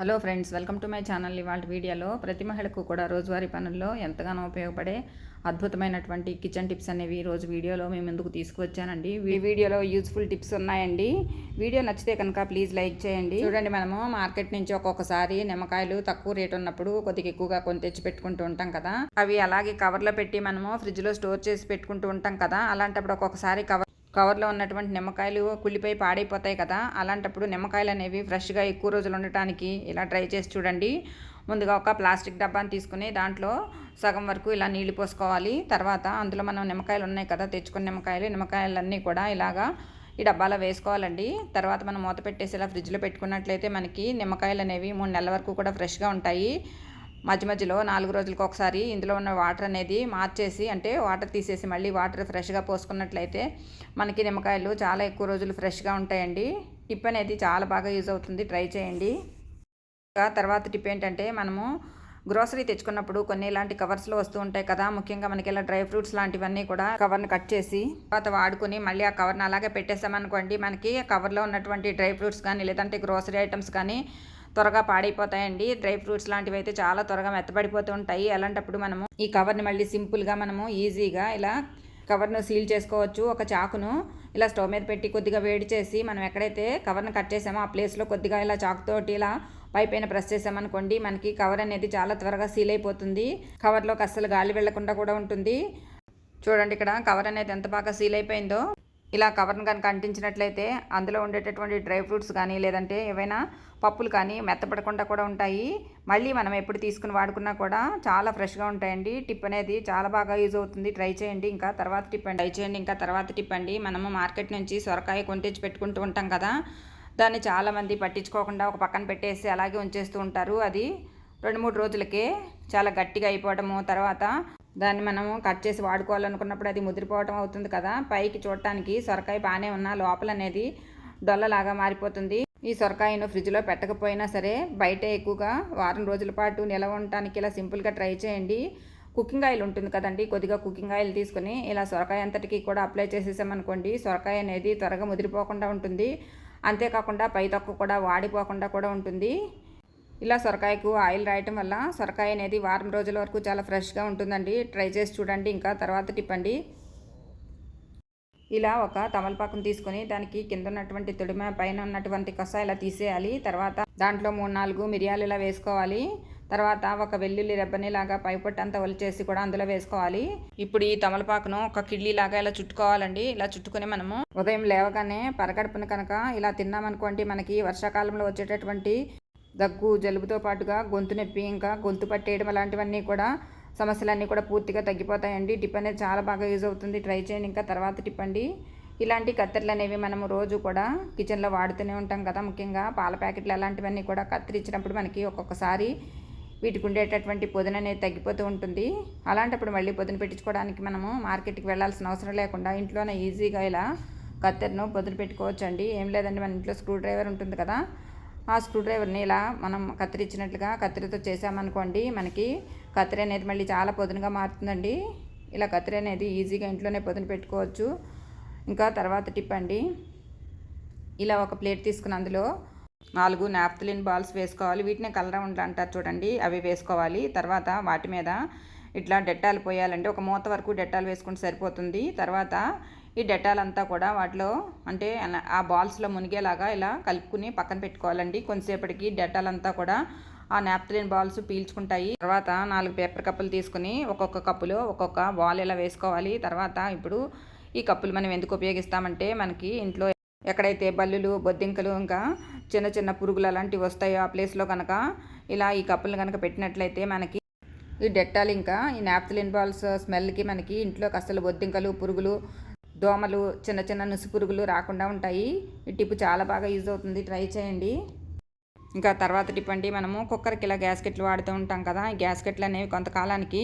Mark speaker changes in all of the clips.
Speaker 1: Hello friends welcome to my channel ఇవాళ వీడియోలో ప్రతి మహిళకు కూడా రోజువారీ పనుల్లో ఎంతగానో ఉపయోగపడే అద్భుతమైనటువంటి కిచెన్ టిప్స్ అనేవి ఈ రోజు వీడియోలో మేము ముందుకు తీసుకువచ్చానండి. ఈ వీడియోలో యూజ్ఫుల్ టిప్స్ ఉన్నాయండి. వీడియో నచ్చితే కనుక ప్లీజ్ లైక్ చేయండి. చూడండి మనము మార్కెట్ నుంచి ఒక్కొక్కసారి నిమ్మకాయలు తక్కువ రేట్ ఉన్నప్పుడు కొద్దిగా ఎక్కువగా కొని తెచ్చి పెట్టుకుంటూ ఉంటాం కదా. అవి అలాగే కవర్లో పెట్టి మనము ఫ్రిడ్జ్లో స్టోర్ చేసి పెట్టుకుంటూ ఉంటాం కదా. అలాంటప్పుడు ఒక్కొక్కసారి కవర్ కవర్లో ఉన్నటువంటి నిమ్మకాయలు కుళ్ళిపోయి పాడైపోతాయి కదా అలాంటప్పుడు నిమ్మకాయలు అనేవి ఫ్రెష్గా ఎక్కువ రోజులు ఉండటానికి ఇలా ట్రై చేసి చూడండి. ముందుగా ఒక ప్లాస్టిక్ డబ్బాని తీసుకుని దాంట్లో సగం వరకు ఇలా నీళ్ళు పోసుకోవాలి. తర్వాత అందులో మనం నిమ్మకాయలు ఉన్నాయి కదా తెచ్చుకున్న నిమ్మకాయలు నిమ్మకాయలన్నీ కూడా ఇలాగా ఈ డబ్బాలో వేసుకోవాలండి. తర్వాత మనం మూత పెట్టేసి ఇలా ఫ్రిడ్జ్లో పెట్టుకున్నట్లయితే మనకి నిమ్మకాయలు అనేవి మూడు నెలల వరకు కూడా ఫ్రెష్గా ఉంటాయి. మధ్య మధ్యలో నాలుగు రోజులకు ఒకసారి ఇందులో ఉన్న వాటర్ అనేది మార్చేసి అంటే వాటర్ తీసేసి మళ్ళీ వాటర్ ఫ్రెష్గా పోసుకున్నట్లయితే మనకి నిమ్మకాయలు చాలా ఎక్కువ రోజులు ఫ్రెష్గా ఉంటాయండి. టిప్ అనేది చాలా బాగా యూజ్ అవుతుంది. ట్రై చేయండి. తర్వాత టిప్ ఏంటంటే మనము గ్రోసరీ తెచ్చుకున్నప్పుడు కొన్ని ఇలాంటి కవర్స్లో వస్తూ ఉంటాయి కదా ముఖ్యంగా మనకి ఇలా డ్రై ఫ్రూట్స్ లాంటివన్నీ కూడా కవర్ని కట్ చేసి తర్వాత వాడుకొని మళ్ళీ ఆ కవర్ని అలాగే పెట్టేసామనుకోండి మనకి కవర్లో ఉన్నటువంటి డ్రై ఫ్రూట్స్ కానీ లేదంటే గ్రోసరీ ఐటమ్స్ కానీ త్వరగా పాడైపోతాయండి. డ్రై ఫ్రూట్స్ లాంటివి అయితే చాలా త్వరగా మెత్తబడిపోతూ ఉంటాయి. అలాంటప్పుడు మనము ఈ కవర్ని మళ్ళీ సింపుల్గా మనము ఈజీగా ఇలా కవర్ను సీల్ చేసుకోవచ్చు. ఒక చాకును ఇలా స్టవ్ మీద పెట్టి కొద్దిగా వేడి చేసి మనం ఎక్కడైతే కవర్ను కట్ చేసామో ఆ ప్లేస్లో కొద్దిగా ఇలా చాకుతోటి ఇలా పై పైన ప్రెస్ చేసామనుకోండి మనకి కవర్ అనేది చాలా త్వరగా సీల్ అయిపోతుంది. కవర్లోకి అస్సలు గాలి వెళ్ళకుండా కూడా ఉంటుంది. చూడండి ఇక్కడ కవర్ అనేది ఎంత బాగా సీల్ అయిపోయిందో. ఇలా కవర్ని కనుక అంటించినట్లయితే అందులో ఉండేటటువంటి డ్రై ఫ్రూట్స్ కానీ లేదంటే ఏవైనా పప్పులు కానీ మెత్తపడకుండా కూడా ఉంటాయి. మళ్ళీ మనం ఎప్పుడు తీసుకుని వాడుకున్నా కూడా చాలా ఫ్రెష్గా ఉంటాయండి. టిప్ అనేది చాలా బాగా యూజ్ అవుతుంది. ట్రై చేయండి. ఇంకా తర్వాత టిప్ అండి. ట్రై చేయండి. ఇంకా తర్వాత టిప్ అండి. మనము మార్కెట్ నుంచి సొరకాయ కొని పెట్టుకుంటూ ఉంటాం కదా దాన్ని చాలామంది పట్టించుకోకుండా ఒక పక్కన పెట్టేసి అలాగే ఉంచేస్తూ ఉంటారు. అది రెండు మూడు రోజులకే చాలా గట్టిగా అయిపోవడము తర్వాత దాన్ని మనము కట్ చేసి వాడుకోవాలనుకున్నప్పుడు అది ముదిరిపోవటం అవుతుంది కదా. పైకి చూడటానికి సొరకాయ బాగానే ఉన్న లోపల అనేది డొల్లలాగా మారిపోతుంది. ఈ సొరకాయను ఫ్రిడ్జ్లో పెట్టకపోయినా సరే బయట ఎక్కువగా వారం రోజుల పాటు నిలవ ఉండటానికి ఇలా సింపుల్గా ట్రై చేయండి. కుకింగ్ ఆయిల్ ఉంటుంది కదండి కొద్దిగా కుకింగ్ ఆయిల్ తీసుకుని ఇలా సొరకాయ అంతటికి కూడా అప్లై చేసేసామనుకోండి సొరకాయ అనేది త్వరగా ముదిరిపోకుండా ఉంటుంది. అంతేకాకుండా పై తక్కువ కూడా వాడిపోకుండా కూడా ఉంటుంది. ఇలా సొరకాయకు ఆయిల్ రాయటం వల్ల సొరకాయ అనేది వారం రోజుల వరకు చాలా ఫ్రెష్గా ఉంటుందండి. ట్రై చేసి చూడండి. ఇంకా తర్వాత తిప్పండి. ఇలా ఒక తమలపాకును తీసుకొని దానికి కింద ఉన్నటువంటి తుడిమ పైన ఉన్నటువంటి కస ఇలా తీసేయాలి. తర్వాత దాంట్లో మూడు నాలుగు మిరియాలు ఇలా వేసుకోవాలి. తర్వాత ఒక వెల్లుల్లి రెబ్బనిలాగా పైపొట్టు అంతా ఒలిచేసి కూడా అందులో వేసుకోవాలి. ఇప్పుడు ఈ తమలపాకును ఒక కిడ్లీ లాగా ఇలా చుట్టుకోవాలండి. ఇలా చుట్టుకొని మనము ఉదయం లేవగానే పరగడుపున కనుక ఇలా తిన్నామనుకోండి మనకి వర్షాకాలంలో వచ్చేటటువంటి దగ్గు జలుబుతో పాటుగా గొంతు నొప్పి ఇంకా గొంతు పట్టేయడం అలాంటివన్నీ కూడా సమస్యలన్నీ కూడా పూర్తిగా తగ్గిపోతాయండి. టిప్ అనేది చాలా బాగా యూజ్ అవుతుంది. ట్రై చేయండి. ఇంకా తర్వాత టిప్ అండి. ఇలాంటి కత్తెరలు అనేవి మనము రోజు కూడా కిచెన్లో వాడుతూనే ఉంటాం కదా ముఖ్యంగా. పాల ప్యాకెట్లు అలాంటివన్నీ కూడా కత్తిరించినప్పుడు మనకి ఒక్కొక్కసారి వీటికి ఉండేటటువంటి పొదున అనేది తగ్గిపోతూ ఉంటుంది. అలాంటప్పుడు మళ్ళీ పొదున పెట్టించుకోవడానికి మనము మార్కెట్కి వెళ్ళాల్సిన అవసరం లేకుండా ఇంట్లోనే ఈజీగా ఇలా కత్తెరను పొదున పెట్టుకోవచ్చు అండి ఏం లేదండి. మన ఇంట్లో స్క్రూ డ్రైవర్ ఉంటుంది కదా. ఆ స్క్రూ డ్రైవర్ని ఇలా మనం కత్తిరించినట్లుగా కత్తిరితో చేసామనుకోండి మనకి కత్తిరి అనేది మళ్ళీ చాలా పొదునుగా మారుతుందండి. ఇలా కత్తిరి అనేది ఈజీగా ఇంట్లోనే పొదును పెట్టుకోవచ్చు. ఇంకా తర్వాత టిప్ అండి. ఇలా ఒక ప్లేట్ తీసుకుని అందులో నాలుగు నాప్తలిన్ బాల్స్ వేసుకోవాలి. వీటిని కలర్ ఉండలు అంటారు చూడండి అవి వేసుకోవాలి. తర్వాత వాటి మీద ఇట్లా డెట్టాలు పోయాలంటే ఒక మూత వరకు డెట్టాలు వేసుకుంటే సరిపోతుంది. తర్వాత ఈ డెటాల్ అంతా కూడా వాటిలో అంటే ఆ బాల్స్లో మునిగేలాగా ఇలా కలుపుకుని పక్కన పెట్టుకోవాలండి. కొంతసేపటికి డెటాల్ అంతా కూడా ఆ నాప్తలిన్ బాల్స్ పీల్చుకుంటాయి. తర్వాత నాలుగు పేపర్ కప్పులు తీసుకుని ఒక్కొక్క కప్పులో ఒక్కొక్క బాల్ ఇలా వేసుకోవాలి. తర్వాత ఇప్పుడు ఈ కప్పులు మనం ఎందుకు ఉపయోగిస్తామంటే మనకి ఇంట్లో ఎక్కడైతే బల్లులు బొద్దింకలు ఇంకా చిన్న చిన్న పురుగులు అలాంటివి వస్తాయో ఆ ప్లేస్లో కనుక ఇలా ఈ కప్పులు కనుక పెట్టినట్లయితే మనకి ఈ డెట్టాల్ ఇంకా ఈ నాప్థలిన్ బాల్స్ స్మెల్కి మనకి ఇంట్లోకి అసలు బొద్దింకలు పురుగులు దోమలు చిన్న చిన్న నుసు పురుగులు రాకుండా ఉంటాయి. ఈ టిప్ చాలా బాగా యూజ్ అవుతుంది. ట్రై చేయండి. ఇంకా తర్వాత టిప్ అండి మనము కుక్కర్కి ఇలా గ్యాస్కెట్లు వాడుతూ ఉంటాం కదా ఈ గ్యాస్కెట్లు అనేవి కొంతకాలానికి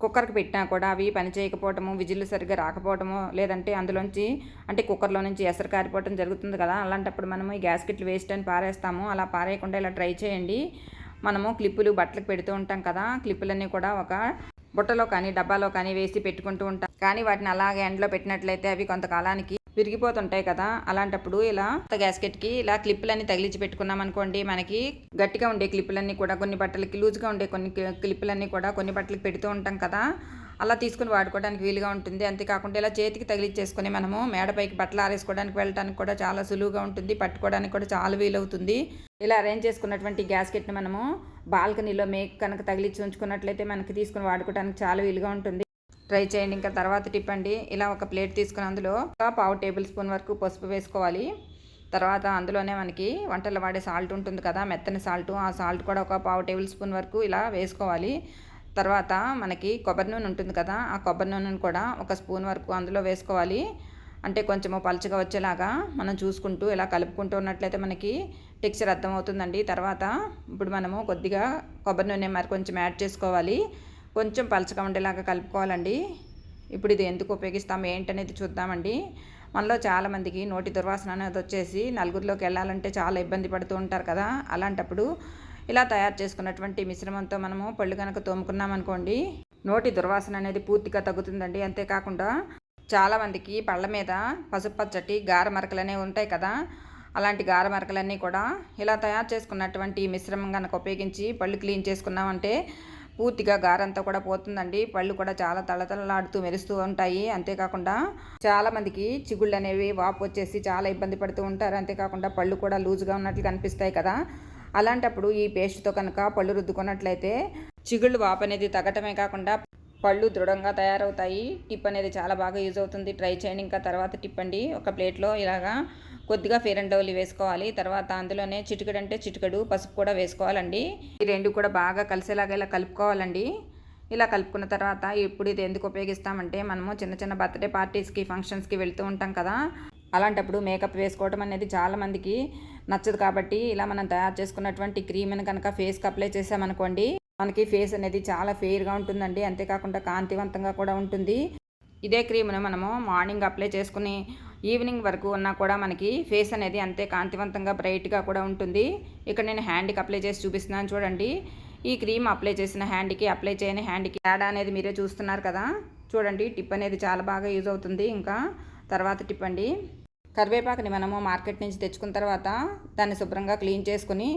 Speaker 1: కుక్కర్కి పెట్టినా కూడా అవి పని చేయకపోవటము విజిల్లు సరిగ్గా రాకపోవటము లేదంటే అందులోంచి అంటే కుక్కర్లో నుంచి ఎసరు కారిపోవటం జరుగుతుంది కదా అలాంటప్పుడు మనము ఈ గ్యాస్కెట్లు వేస్ట్ అని పారేస్తాము. అలా పారేయకుండా ఇలా ట్రై చేయండి. మనము క్లిప్పులు బట్టలకు పెడుతూ ఉంటాం కదా క్లిప్పులన్నీ కూడా ఒక బుట్టలో కానీ డబ్బాలో కానీ వేసి పెట్టుకుంటూ ఉంటాం. కానీ వాటిని అలాగే ఎండలో పెట్టినట్లయితే అవి కొంతకాలానికి విరిగిపోతుంటాయి కదా. అలాంటప్పుడు ఇలా గ్యాస్కెట్కి ఇలా క్లిప్పులన్నీ తగిలించి పెట్టుకున్నాం అనుకోండి మనకి గట్టిగా ఉండే క్లిప్పులన్నీ కూడా కొన్ని బట్టలకి లూజ్గా ఉండే కొన్ని క్లిప్పులన్నీ కూడా కొన్ని బట్టలకి పెడుతూ ఉంటాం కదా. అలా తీసుకుని వాడుకోవడానికి వీలుగా ఉంటుంది. అంతేకాకుండా ఇలా చేతికి తగిలిచ్చేసుకొని మనము మేడపైకి బట్టలు ఆరేసుకోవడానికి వెళ్ళడానికి కూడా చాలా సులువుగా ఉంటుంది. పట్టుకోవడానికి కూడా చాలా వీలవుతుంది. ఇలా అరేంజ్ చేసుకున్నటువంటి గ్యాస్కెట్ని మనము బాల్కనీలో మేక్ కనుక తగిలిచ్చి ఉంచుకున్నట్లయితే మనకి తీసుకుని వాడుకోవడానికి చాలా వీలుగా ఉంటుంది. ట్రై చేయండి. ఇంకా తర్వాత టిప్ అండి. ఇలా ఒక ప్లేట్ తీసుకుని అందులో ఒక పావు టేబుల్ స్పూన్ వరకు పసుపు వేసుకోవాలి. తర్వాత అందులోనే మనకి వంటలు వాడే సాల్ట్ ఉంటుంది కదా మెత్తని సాల్ట్ ఆ సాల్ట్ కూడా ఒక పావు టేబుల్ స్పూన్ వరకు ఇలా వేసుకోవాలి. తర్వాత మనకి కొబ్బరి నూనె ఉంటుంది కదా ఆ కొబ్బరి నూనెను కూడా ఒక స్పూన్ వరకు అందులో వేసుకోవాలి. అంటే కొంచెము పలుచగా వచ్చేలాగా మనం చూసుకుంటూ ఇలా కలుపుకుంటూ ఉన్నట్లయితే మనకి టెక్స్చర్ అర్థమవుతుందండి. తర్వాత ఇప్పుడు మనము కొద్దిగా కొబ్బరి నూనె మరి కొంచెం యాడ్ చేసుకోవాలి. కొంచెం పలచగా ఉండేలాగా కలుపుకోవాలండి. ఇప్పుడు ఇది ఎందుకు ఉపయోగిస్తాం ఏంటనేది చూద్దామండి. మనలో చాలామందికి నోటి దుర్వాసన అనేది వచ్చేసి నలుగురిలోకి వెళ్ళాలంటే చాలా ఇబ్బంది పడుతూ ఉంటారు కదా. అలాంటప్పుడు ఇలా తయారు చేసుకున్నటువంటి మిశ్రమంతో మనము పళ్ళు కనుక తోముకున్నామనుకోండి నోటి దుర్వాసన అనేది పూర్తిగా తగ్గుతుందండి. అంతేకాకుండా చాలామందికి పళ్ళ మీద పసుపు పచ్చటి గార మరకలు అనేవి ఉంటాయి కదా అలాంటి గార మరకలన్నీ కూడా ఇలా తయారు చేసుకున్నటువంటి మిశ్రమం కనుక ఉపయోగించి పళ్ళు క్లీన్ చేసుకున్నామంటే పూర్తిగా గారంతా కూడా పోతుందండి. పళ్ళు కూడా చాలా తళతళలాడుతూ మెరుస్తూ ఉంటాయి. అంతేకాకుండా చాలామందికి చిగుళ్ళు అనేవి వాపు వచ్చేసి చాలా ఇబ్బంది పడుతూ ఉంటారు. అంతేకాకుండా పళ్ళు కూడా లూజ్గా ఉన్నట్లు కనిపిస్తాయి కదా. అలాంటప్పుడు ఈ పేస్ట్తో కనుక పళ్ళు రుద్దుకున్నట్లయితే చిగుళ్ళు వాపు అనేది తగ్గటమే కాకుండా పళ్ళు దృఢంగా తయారవుతాయి. టిప్ అనేది చాలా బాగా యూజ్ అవుతుంది. ట్రై చేయండి. ఇంకా తర్వాత టిప్ అండి. ఒక ప్లేట్లో ఇలాగా కొద్దిగా ఫేర్ అండ్ లవ్లీ వేసుకోవాలి. తర్వాత అందులోనే చిటికడు అంటే చిటికడు పసుపు కూడా వేసుకోవాలండి. ఈ రెండు కూడా బాగా కలిసేలాగా ఇలా కలుపుకోవాలండి. ఇలా కలుపుకున్న తర్వాత ఇప్పుడు ఇది ఎందుకు ఉపయోగిస్తామంటే మనము చిన్న చిన్న బర్త్డే పార్టీస్కి ఫంక్షన్స్కి వెళ్తూ ఉంటాం కదా. అలాంటప్పుడు మేకప్ వేసుకోవడం అనేది చాలామందికి నచ్చదు కాబట్టి ఇలా మనం తయారు చేసుకున్నటువంటి క్రీమ్ని కనుక ఫేస్కి అప్లై చేసామనుకోండి మనకి ఫేస్ అనేది చాలా ఫెయిర్గా ఉంటుందండి. అంతేకాకుండా కాంతివంతంగా కూడా ఉంటుంది. ఇదే క్రీమ్ను మనము మార్నింగ్ అప్లై చేసుకుని ఈవినింగ్ వరకు ఉన్నా కూడా మనకి ఫేస్ అనేది అంతే కాంతివంతంగా బ్రైట్గా కూడా ఉంటుంది. ఇక్కడ నేను హ్యాండ్కి అప్లై చేసి చూపిస్తున్నాను చూడండి. ఈ క్రీమ్ అప్లై చేసిన హ్యాండ్కి అప్లై చేయని హ్యాండ్కి తేడా అనేది మీరే చూస్తున్నారు కదా. చూడండి టిప్ అనేది చాలా బాగా యూజ్ అవుతుంది. ఇంకా తర్వాత టిప్ అండి. కరివేపాకుని మనము మార్కెట్ నుంచి తెచ్చుకున్న తర్వాత దాన్ని శుభ్రంగా క్లీన్ చేసుకుని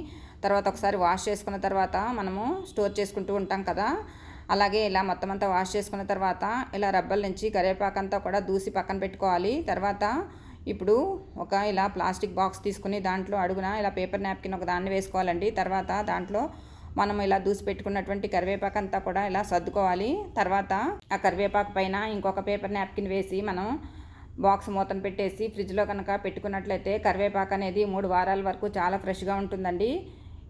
Speaker 1: తర్వాత ఒకసారి వాష్ చేసుకున్న తర్వాత మనము స్టోర్ చేసుకుంటూ ఉంటాం కదా. అలాగే ఇలా మొత్తం అంతా వాష్ చేసుకున్న తర్వాత ఇలా రబ్బల నుంచి కరివేపాకు అంతా కూడా దూసి పక్కన పెట్టుకోవాలి. తర్వాత ఇప్పుడు ఒక ఇలా ప్లాస్టిక్ బాక్స్ తీసుకుని దాంట్లో అడుగున ఇలా పేపర్ నాప్కిన్ ఒక దాన్ని వేసుకోవాలండి. తర్వాత దాంట్లో మనం ఇలా దూసి పెట్టుకున్నటువంటి కరివేపాకు అంతా కూడా ఇలా సర్దుకోవాలి. తర్వాత ఆ కరివేపాకు పైన ఇంకొక పేపర్ నాప్కిన్ వేసి మనం బాక్స్ మూతను పెట్టేసి ఫ్రిడ్జ్లో కనుక పెట్టుకున్నట్లయితే కరివేపాకు అనేది మూడు వారాల వరకు చాలా ఫ్రెష్గా ఉంటుందండి.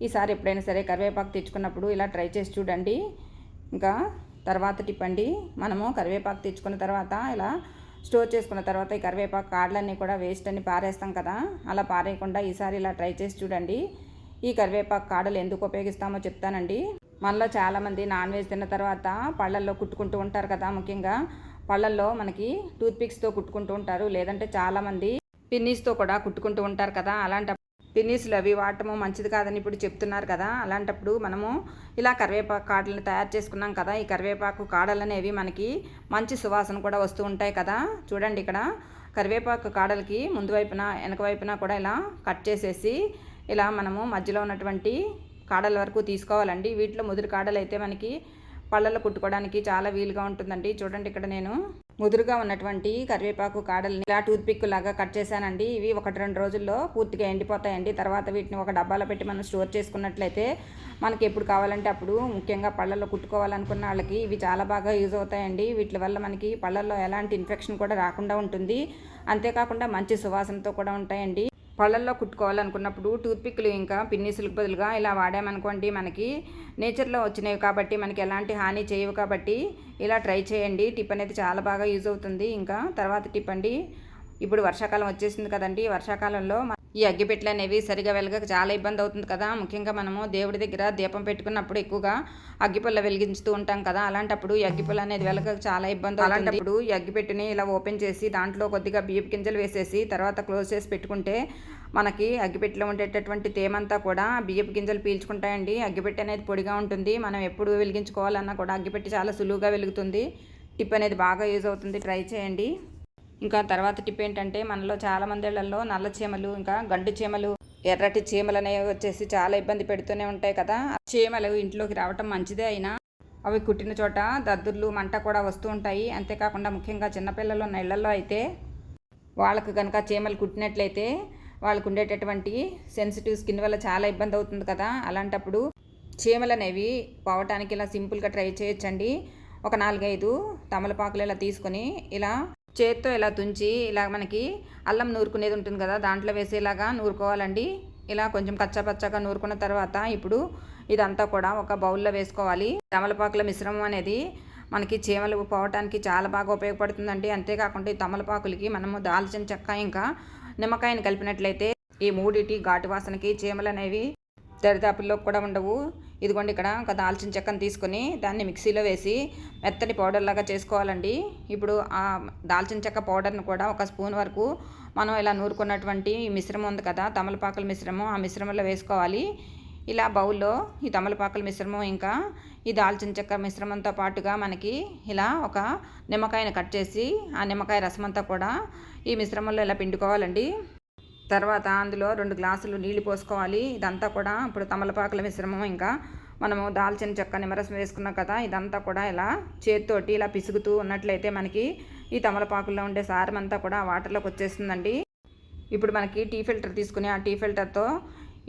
Speaker 1: ఈసారి ఎప్పుడైనా సరే కరివేపాకు తెచ్చుకున్నప్పుడు ఇలా ట్రై చేసి చూడండి. ఇంకా తర్వాత టిప్ అండి మనము కరివేపాకు తెచ్చుకున్న తర్వాత ఇలా స్టోర్ చేసుకున్న తర్వాత ఈ కరివేపాకు కాడలన్నీ కూడా వేస్ట్ అని పారేస్తాం కదా అలా పారేయకుండా ఈసారి ఇలా ట్రై చేసి చూడండి. ఈ కరివేపాకు కాడలు ఎందుకు ఉపయోగిస్తామో చెప్తానండి. మనలో చాలామంది నాన్ వెజ్ తిన్న తర్వాత పళ్ళల్లో కుట్టుకుంటూ ఉంటారు కదా ముఖ్యంగా పళ్ళల్లో మనకి టూత్పిక్స్తో కుట్టుకుంటూ ఉంటారు. లేదంటే చాలామంది పిన్నీస్తో కూడా కుట్టుకుంటూ ఉంటారు కదా. అలాంటి పిన్నీస్లు అవి వాడటము మంచిది కాదని ఇప్పుడు చెప్తున్నారు కదా. అలాంటప్పుడు మనము ఇలా కరివేపాకు కాడలను తయారు చేసుకున్నాం కదా. ఈ కరివేపాకు కాడలు అనేవి మనకి మంచి సువాసన కూడా వస్తూ ఉంటాయి కదా. చూడండి ఇక్కడ. కరివేపాకు కాడలకి ముందు వైపున వెనక వైపున కూడా ఇలా కట్ చేసేసి ఇలా మనము మధ్యలో ఉన్నటువంటి కాడల వరకు తీసుకోవాలండి. వీటిలో ముదురు కాడలు అయితే మనకి పళ్ళలో కుట్టుకోవడానికి చాలా వీలుగా ఉంటుందండి. చూడండి ఇక్కడ నేను ముదురుగా ఉన్నటువంటి కరివేపాకు కాడల్ని ఇలా టూత్ పిక్ లాగా కట్ చేశానండి. ఇవి ఒకటి రెండు రోజుల్లో పూర్తిగా ఎండిపోతాయండి. తర్వాత వీటిని ఒక డబ్బాలో పెట్టి మనం స్టోర్ చేసుకున్నట్లయితే మనకి ఎప్పుడు కావాలంటే అప్పుడు ముఖ్యంగా పళ్ళల్లో కుట్టుకోవాలనుకున్న వాళ్ళకి ఇవి చాలా బాగా యూజ్ అవుతాయండి. వీటి వల్ల మనకి పళ్ళల్లో ఎలాంటి ఇన్ఫెక్షన్ కూడా రాకుండా ఉంటుంది. అంతేకాకుండా మంచి సువాసనతో కూడా ఉంటాయండి. పళ్ళల్లో కుట్టుకోవాలనుకున్నప్పుడు టూత్పిక్లు ఇంకా పిన్నీసులకు బదులుగా ఇలా వాడామనుకోండి మనకి నేచర్లో వచ్చినవి కాబట్టి మనకి ఎలాంటి హాని చేయవు కాబట్టి ఇలా ట్రై చేయండి. టిప్ అనేది చాలా బాగా యూజ్ అవుతుంది. ఇంకా తర్వాత టిప్ అండి. ఇప్పుడు వర్షాకాలం వచ్చేసింది కదండి. వర్షాకాలంలో ఈ అగ్గిపెట్టెలు అనేవి సరిగా వెలగక చాలా ఇబ్బంది అవుతుంది కదా. ముఖ్యంగా మనము దేవుడి దగ్గర దీపం పెట్టుకున్నప్పుడు ఎక్కువగా అగ్గిపుల్ల వెలిగించుతూ ఉంటాం కదా. అలాంటప్పుడు ఈ అగ్గిపుల్ల అనేది వెలగక చాలా ఇబ్బంది అలాంటప్పుడు ఈ అగ్గిపెట్టిని ఇలా ఓపెన్ చేసి దాంట్లో కొద్దిగా బియ్యపు గింజలు వేసేసి తర్వాత క్లోజ్ చేసి పెట్టుకుంటే మనకి అగ్గిపెట్టెలో ఉండేటటువంటి తేమంతా కూడా బియ్యపు గింజలు పీల్చుకుంటాయండి. అగ్గిపెట్టె అనేది పొడిగా ఉంటుంది. మనం ఎప్పుడు వెలిగించుకోవాలన్నా కూడా అగ్గిపెట్టి చాలా సులువుగా వెలుగుతుంది. టిప్ అనేది బాగా యూజ్ అవుతుంది. ట్రై చేయండి. ఇంకా తర్వాత టిప్ ఏంటంటే మనలో చాలా మంది నల్ల చీమలు ఇంకా గండు చీమలు ఎర్రటి చీమలు అనేవి వచ్చేసి చాలా ఇబ్బంది పెడుతూనే ఉంటాయి కదా. చీమలు ఇంట్లోకి రావటం మంచిదే అయినా అవి కుట్టిన చోట దద్దుర్లు మంట కూడా వస్తూ ఉంటాయి. అంతేకాకుండా ముఖ్యంగా చిన్నపిల్లలు ఉన్న ఇళ్ళలో అయితే వాళ్ళకు కనుక చీమలు కుట్టినట్లయితే వాళ్ళకు ఉండేటటువంటి సెన్సిటివ్ స్కిన్ వల్ల చాలా ఇబ్బంది అవుతుంది కదా. అలాంటప్పుడు చీమలు అనేవి పోవటానికి ఇలా సింపుల్గా ట్రై చేయొచ్చండి. ఒక నాలుగైదు తమలపాకులు ఇలా తీసుకొని ఇలా చేత్తో ఇలా తుంచి ఇలా మనకి అల్లం నూరుకునేది ఉంటుంది కదా దాంట్లో వేసేలాగా నూరుకోవాలండి. ఇలా కొంచెం కచ్చాపచ్చాగా నూరుకున్న తర్వాత ఇప్పుడు ఇదంతా కూడా ఒక బౌల్లో వేసుకోవాలి. తమలపాకుల మిశ్రమం అనేది మనకి చీమలు పోవటానికి చాలా బాగా ఉపయోగపడుతుందండి. అంతేకాకుండా ఈ తమలపాకులకి మనము దాల్చిన చెక్క ఇంకా నిమ్మకాయని కలిపినట్లయితే ఈ మూడిటి ఘాటు వాసనకి చీమలు అనేవి దరిదాపుల్లో కూడా ఉండవు. ఇదిగోండి ఇక్కడ ఒక దాల్చిన చెక్కను తీసుకొని దాన్ని మిక్సీలో వేసి మెత్తని పౌడర్ లాగా చేసుకోవాలండి. ఇప్పుడు ఆ దాల్చిన చెక్క పౌడర్ను కూడా ఒక స్పూన్ వరకు మనం ఇలా నూరుకున్నటువంటి మిశ్రమం ఉంది కదా తమలపాకుల మిశ్రమం ఆ మిశ్రమంలో వేసుకోవాలి. ఇలా బౌల్లో ఈ తమలపాకుల మిశ్రమం ఇంకా ఈ దాల్చిన చెక్క మిశ్రమంతో పాటుగా మనకి ఇలా ఒక నిమ్మకాయని కట్ చేసి ఆ నిమ్మకాయ రసం అంతా కూడా ఈ మిశ్రమంలో ఇలా పిండుకోవాలండి. తర్వాత అందులో రెండు గ్లాసులు నీళ్ళు పోసుకోవాలి. ఇదంతా కూడా ఇప్పుడు తమలపాకుల మిశ్రమం ఇంకా. మనము దాల్చిన చెక్క నిమ్మరసం వేసుకున్నాం కదా ఇదంతా కూడా ఇలా చేతితోటి ఇలా పిసుగుతూ ఉన్నట్లయితే మనకి ఈ తమలపాకుల్లో ఉండే సారం అంతా కూడా వాటర్లోకి వచ్చేస్తుందండి. ఇప్పుడు మనకి టీ ఫిల్టర్ తీసుకుని ఆ టీ ఫిల్టర్తో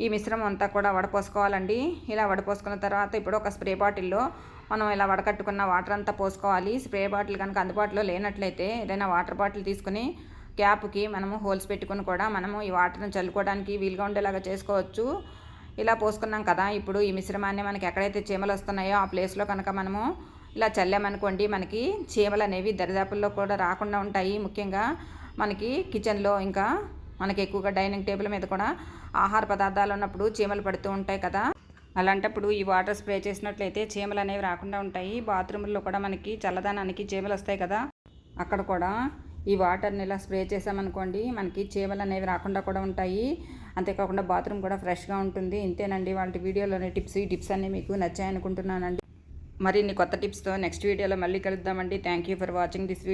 Speaker 1: ఈ మిశ్రమం అంతా కూడా వడపోసుకోవాలండి. ఇలా వడపోసుకున్న తర్వాత ఇప్పుడు ఒక స్ప్రే బాటిల్లో మనం ఇలా వడకట్టుకున్న వాటర్ అంతా పోసుకోవాలి. స్ప్రే బాటిల్ కనుక అందుబాటులో లేనట్లయితే ఏదైనా వాటర్ బాటిల్ తీసుకుని క్యాప్కి మనము హోల్స్ పెట్టుకుని కూడా మనము ఈ వాటర్ని చల్లుకోవడానికి వీలుగా ఉండేలాగా చేసుకోవచ్చు. ఇలా పోసుకున్నాం కదా ఇప్పుడు ఈ మిశ్రమాన్ని మనకి ఎక్కడైతే చీమలు వస్తున్నాయో ఆ ప్లేస్లో కనుక మనము ఇలా చల్లామనుకోండి మనకి చీమలు అనేవి దరిదాపుల్లో కూడా రాకుండా ఉంటాయి. ముఖ్యంగా మనకి కిచెన్లో ఇంకా మనకి ఎక్కువగా డైనింగ్ టేబుల్ మీద కూడా ఆహార పదార్థాలు ఉన్నప్పుడు చీమలు పడుతూ ఉంటాయి కదా. అలాంటప్పుడు ఈ వాటర్ స్ప్రే చేసినట్లయితే చీమలు అనేవి రాకుండా ఉంటాయి. బాత్రూముల్లో కూడా మనకి చల్లదనానికి చీమలు వస్తాయి కదా. అక్కడ కూడా ఈ వాటర్ని ఇలా స్ప్రే చేసామనుకోండి మనకి చేవలు అనేవి రాకుండా కూడా ఉంటాయి. అంతేకాకుండా బాత్రూమ్ కూడా ఫ్రెష్గా ఉంటుంది. ఇంతేనండి వాళ్ళ వీడియోలోని టిప్స్. ఈ టిప్స్ అన్నీ మీకు నచ్చాయనుకుంటున్నానండి. మరిన్ని కొత్త టిప్స్తో నెక్స్ట్ వీడియోలో మళ్ళీ కలుద్దామండి. Thank you for watching this video.